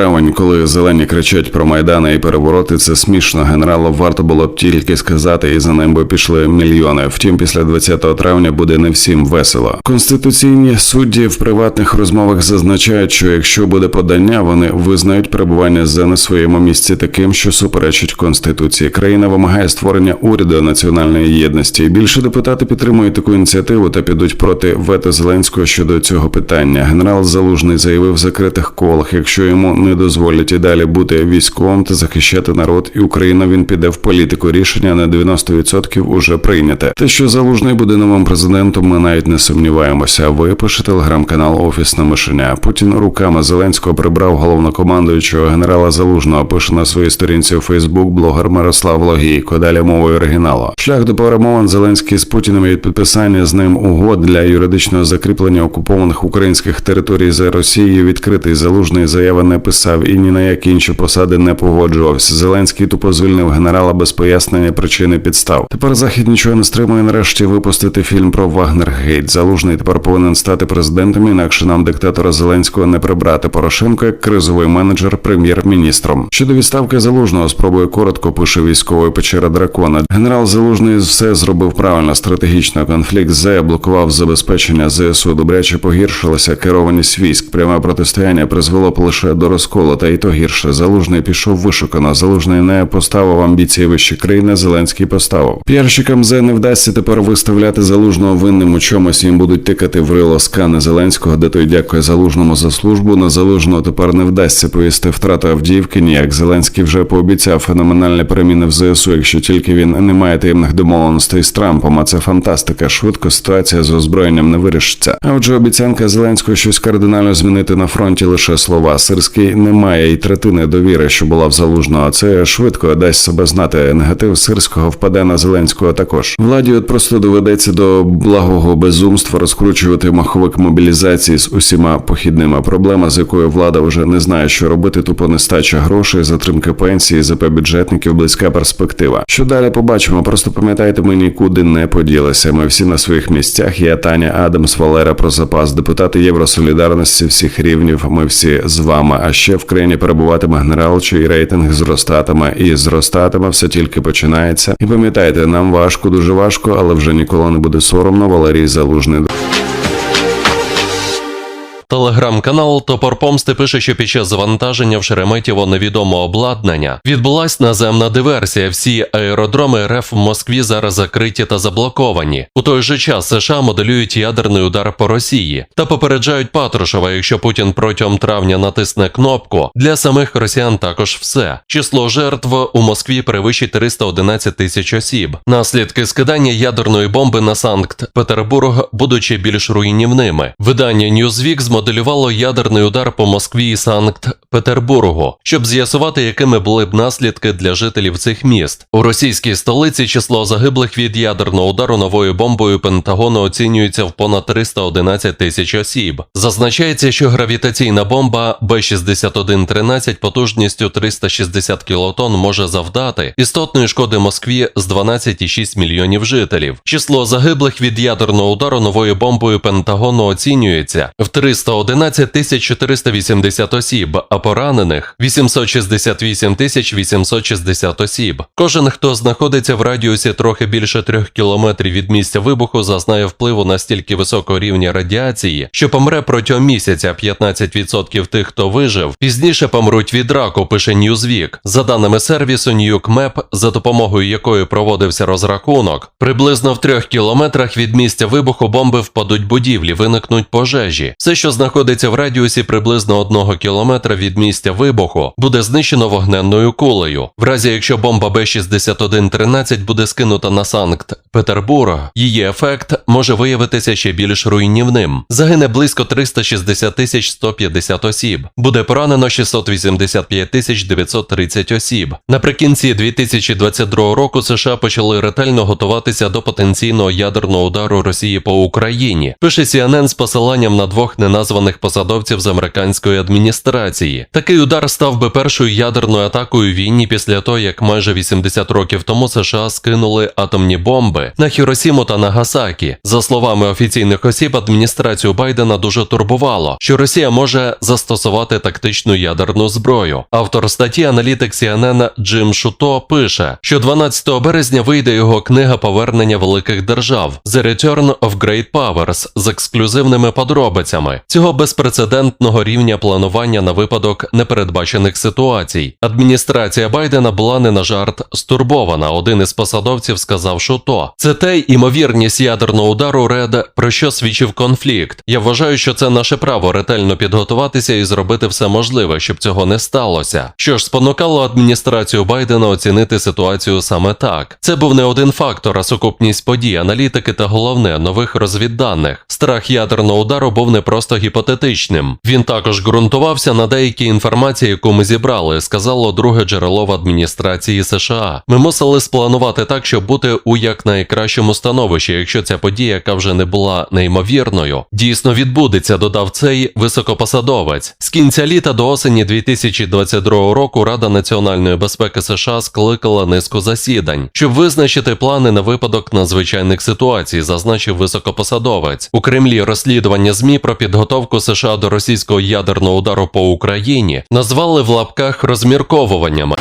травень, коли зелені кричать про майдани і перевороти, це смішно. Генералу варто було б тільки сказати, і за ним би пішли мільйони. Втім, після 20 травня буде не всім весело. Конституційні судді в приватних розмовах зазначають, що якщо буде подання, вони визнають перебування за на своєму місці таким, що суперечить конституції. Країна вимагає створення уряду національної єдності. Більше депутати підтримують таку ініціативу та підуть проти вето Зеленського щодо цього питання. Генерал Залужний заявив в закритих колах, якщо йому не дозволять і далі бути військовим та захищати народ і Україну, він піде в політику. Рішення на 90% уже прийняте. Те, що Залужний буде новим президентом, ми навіть не сумніваємося. Ви пише телеграм-канал Офісне мишеня. Путін руками Зеленського прибрав головнокомандуючого генерала Залужного. Пише на своїй сторінці у Фейсбук блогер Мирослав Логійко. Далі мовою оригіналу. Шлях до перемовин Зеленський з Путіним від підписання з ним угод для юридичного закріплення окупованих українських територій за Росією відкритий залужний заяви не і ні на які інші посади не погоджувався. Зеленський тупо звільнив генерала без пояснення причини підстав. Тепер захід нічого не стримує нарешті випустити фільм про Вагнергейт. Залужний тепер повинен стати президентом, інакше нам диктатора Зеленського не прибрати. Порошенко як кризовий менеджер прем'єр-міністром. Щодо відставки залужного спробує коротко пише військовий печера дракона. Генерал Залужний все зробив правильно. Стратегічно конфлікт з блокував забезпечення ЗСУ. Добряче погіршилася керованість військ. Пряме протистояння призвело лише до розколу, та й то гірше. Залужний пішов вишукано. Залужний не поставив амбіції вище країни. Зеленський поставив. Піарщикам зе не вдасться тепер виставляти залужного винним у чомусь. Їм будуть тикати в рило скани Зеленського, де той дякує залужному за службу. На залужного тепер не вдасться повісти втрату Авдіївки. Ніяк Зеленський вже пообіцяв феноменальні переміни в ЗСУ, якщо тільки він не має таємних домовленостей з Трампом. А це фантастика. Швидко ситуація з озброєнням не вирішиться. А отже, обіцянка Зеленського щось кардинально змінити на фронті лише слова. Сирський не має і третини довіри, що була в залужного. Це швидко дасть себе знати. Негатив сирського впаде на Зеленського також. Владі от просто доведеться до благого безумства розкручувати маховик мобілізації з усіма похідними. Проблема, з якою влада вже не знає, що робити, тупо нестача грошей, затримки пенсії, ЗП бюджетників, близька перспектива. Що далі побачимо? Просто пам'ятайте, ми нікуди не поділися. Ми всі на своїх місцях. Я Таня Адамс, Валера про запас, депутати Євросолідарності всіх рівнів. Ми всі з вами. А ще в країні перебуватиме генерал, чий рейтинг зростатиме і зростатиме, все тільки починається. І пам'ятайте, нам важко, дуже важко, але вже ніколи не буде соромно. Валерій Залужний. Телеграм-канал Топор Помсти пише, що під час завантаження в Шереметєво невідомого обладнання відбулась наземна диверсія. Всі аеродроми РФ в Москві зараз закриті та заблоковані. У той же час США моделюють ядерний удар по Росії та попереджають Патрушева, якщо Путін протягом травня натисне кнопку. Для самих росіян також все. Число жертв у Москві перевищить 311 тисяч осіб. Наслідки скидання ядерної бомби на Санкт-Петербург будучи більш руйнівними. Видання Newsweek моделювало ядерний удар по Москві і Санкт-Петербургу, щоб з'ясувати, якими були б наслідки для жителів цих міст. У російській столиці число загиблих від ядерного удару новою бомбою Пентагону оцінюється в понад 311 тисяч осіб. Зазначається, що гравітаційна бомба Б-6113 потужністю 360 кілотон може завдати істотної шкоди Москві з 12,6 мільйонів жителів. Число загиблих від ядерного удару новою бомбою Пентагону оцінюється в 300 111 480 осіб, а поранених 868 860 осіб. Кожен, хто знаходиться в радіусі трохи більше 3 кілометрів від місця вибуху, зазнає впливу настільки високого рівня радіації, що помре протягом місяця 15% тих, хто вижив, пізніше помруть від раку, пише Newsweek. За даними сервісу NewsMap, за допомогою якої проводився розрахунок, приблизно в 3 кілометрах від місця вибуху бомби впадуть будівлі, виникнуть пожежі. Все, що знаходиться в радіусі приблизно одного кілометра від місця вибуху, буде знищено вогненною кулею. В разі якщо бомба Б-6113 буде скинута на Санкт-Петербург, її ефект може виявитися ще більш руйнівним. Загине близько 360 тисяч 150 осіб. Буде поранено 685 тисяч 930 осіб. Наприкінці 2022 року США почали ретельно готуватися до потенційного ядерного удару Росії по Україні. Пише CNN з посиланням на двох неназваних названих посадовців з американської адміністрації. Такий удар став би першою ядерною атакою війні після того, як майже 80 років тому США скинули атомні бомби на Хіросіму та Нагасакі. За словами офіційних осіб, адміністрацію Байдена дуже турбувало, що Росія може застосувати тактичну ядерну зброю. Автор статті аналітик CNN Джим Шуто пише, що 12 березня вийде його книга Повернення великих держав The Return of Great Powers з ексклюзивними подробицями цього безпрецедентного рівня планування на випадок непередбачених ситуацій. Адміністрація Байдена була не на жарт стурбована. Один із посадовців сказав, що то це те імовірність ядерного удару Ред, про що свідчив конфлікт. Я вважаю, що це наше право ретельно підготуватися і зробити все можливе, щоб цього не сталося. Що ж спонукало адміністрацію Байдена оцінити ситуацію саме так. Це був не один фактор, а сукупність подій, аналітики та головне нових розвідданих. Страх ядерного удару був не просто гіпотетичним. Він також ґрунтувався на деякій інформації, яку ми зібрали, сказало друге джерело в адміністрації США. Ми мусили спланувати так, щоб бути у якнайкращому становищі, якщо ця подія, яка вже не була неймовірною, дійсно відбудеться, додав цей високопосадовець. З кінця літа до осені 2022 року Рада національної безпеки США скликала низку засідань, щоб визначити плани на випадок надзвичайних ситуацій, зазначив високопосадовець. У Кремлі розслідування ЗМІ про підготовку США до російського ядерного удару по Україні назвали в лапках розмірковуваннями.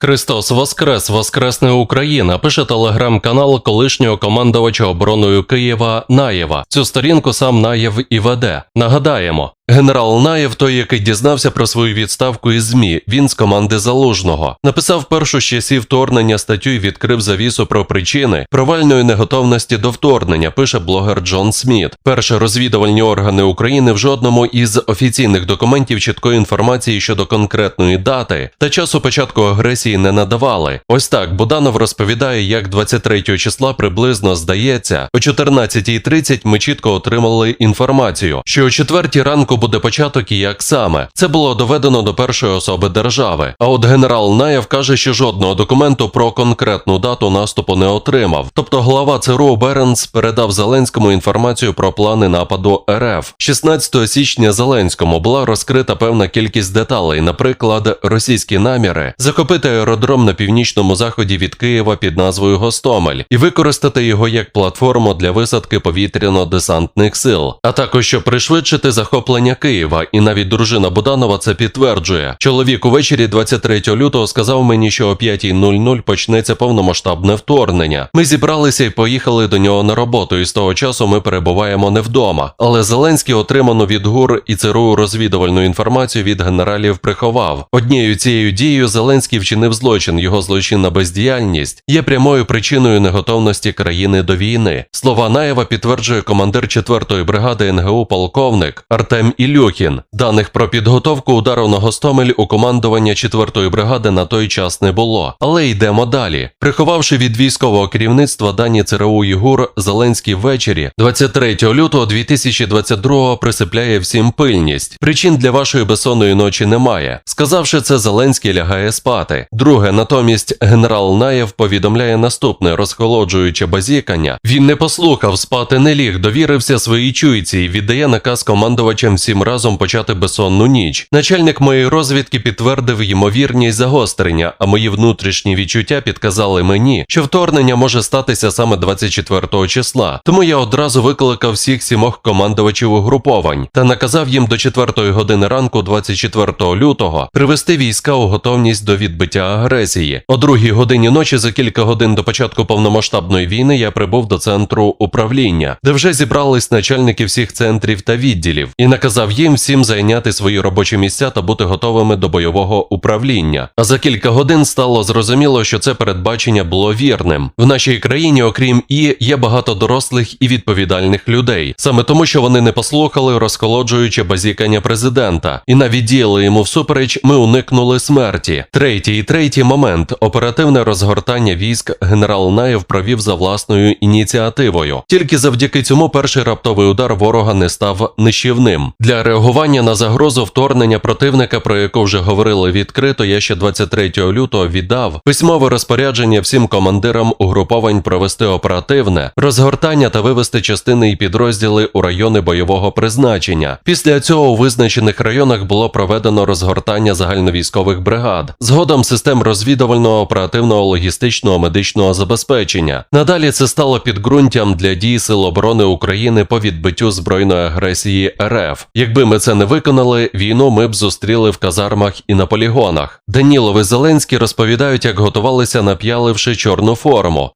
Христос Воскрес, Воскресне Україна, пише телеграм-канал колишнього командувача обороною Києва Наєва. Цю сторінку сам Наєв і веде. Нагадаємо. Генерал Наєв, той, який дізнався про свою відставку із ЗМІ, він з команди Залужного, написав першу з часів вторгнення статтю і відкрив завісу про причини провальної неготовності до вторгнення, пише блогер Джон Сміт. Перші розвідувальні органи України в жодному із офіційних документів чіткої інформації щодо конкретної дати та часу початку агресії не надавали. Ось так Буданов розповідає, як 23 числа приблизно здається, о 14.30 ми чітко отримали інформацію, що о 4 ранку буде початок і як саме. Це було доведено до першої особи держави. А от генерал Наєв каже, що жодного документу про конкретну дату наступу не отримав. Тобто глава ЦРУ Беренс передав Зеленському інформацію про плани нападу РФ. 16 січня Зеленському була розкрита певна кількість деталей, наприклад, російські наміри захопити аеродром на північному заході від Києва під назвою Гостомель і використати його як платформу для висадки повітряно-десантних сил, а також щоб пришвидшити захоплення Києва. І навіть дружина Буданова це підтверджує. Чоловік увечері 23 лютого сказав мені, що о 5.00 почнеться повномасштабне вторгнення. Ми зібралися і поїхали до нього на роботу, і з того часу ми перебуваємо не вдома. Але Зеленський отриману від ГУР і ЦРУ розвідувальну інформацію від генералів приховав. Однією цією дією Зеленський вчинив злочин. Його злочинна бездіяльність є прямою причиною неготовності країни до війни. Слова Наєва підтверджує командир 4-ї бригади НГУ полковник Артем Ілюхін. Даних про підготовку удару на Гостомель у командування 4-ї бригади на той час не було. Але йдемо далі. Приховавши від військового керівництва дані ЦРУ і ГУР, Зеленський ввечері 23 лютого 2022 присипляє всім пильність. Причин для вашої безсонної ночі немає. Сказавши це, Зеленський лягає спати. Друге, натомість, генерал Наєв повідомляє наступне розхолоджуюче базікання. Він не послухав, спати не ліг, довірився своїй чуйці і віддає наказ командувачам всім разом почати безсонну ніч. Начальник моєї розвідки підтвердив ймовірність загострення, а мої внутрішні відчуття підказали мені, що вторгнення може статися саме 24 числа. Тому я одразу викликав всіх сімох командувачів угруповань та наказав їм до 4 години ранку, 24 лютого, привести війська у готовність до відбиття агресії. О другій годині ночі за кілька годин до початку повномасштабної війни я прибув до центру управління, де вже зібрались начальники всіх центрів та відділів, і наказав їм всім зайняти свої робочі місця та бути готовими до бойового управління. А за кілька годин стало зрозуміло, що це передбачення було вірним. В нашій країні, окрім і, є багато дорослих і відповідальних людей, саме тому, що вони не послухали, розколоджуючи базікання президента, і навіть діяли йому всупереч, ми уникнули смерті. Третій і третій момент оперативне розгортання військ генерал Наєв провів за власною ініціативою. Тільки завдяки цьому перший раптовий удар ворога не став нищівним. Для реагування на загрозу вторгнення противника, про яку вже говорили відкрито, я ще 23 лютого віддав письмове розпорядження всім командирам угруповань провести оперативне розгортання та вивести частини і підрозділи у райони бойового призначення. Після цього у визначених районах було проведено розгортання загальновійськових бригад, згодом систем розвідувального, оперативного, логістичного, медичного забезпечення. Надалі це стало підґрунтям для дій Сил оборони України по відбиттю збройної агресії РФ. Якби ми це не виконали, війну ми б зустріли в казармах і на полігонах. Данілов і Зеленський розповідають, як готувалися, нап'яливши чорну форму.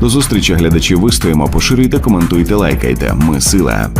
До зустрічі глядачі вистоїмо, поширюйте, коментуйте, лайкайте. Ми сила.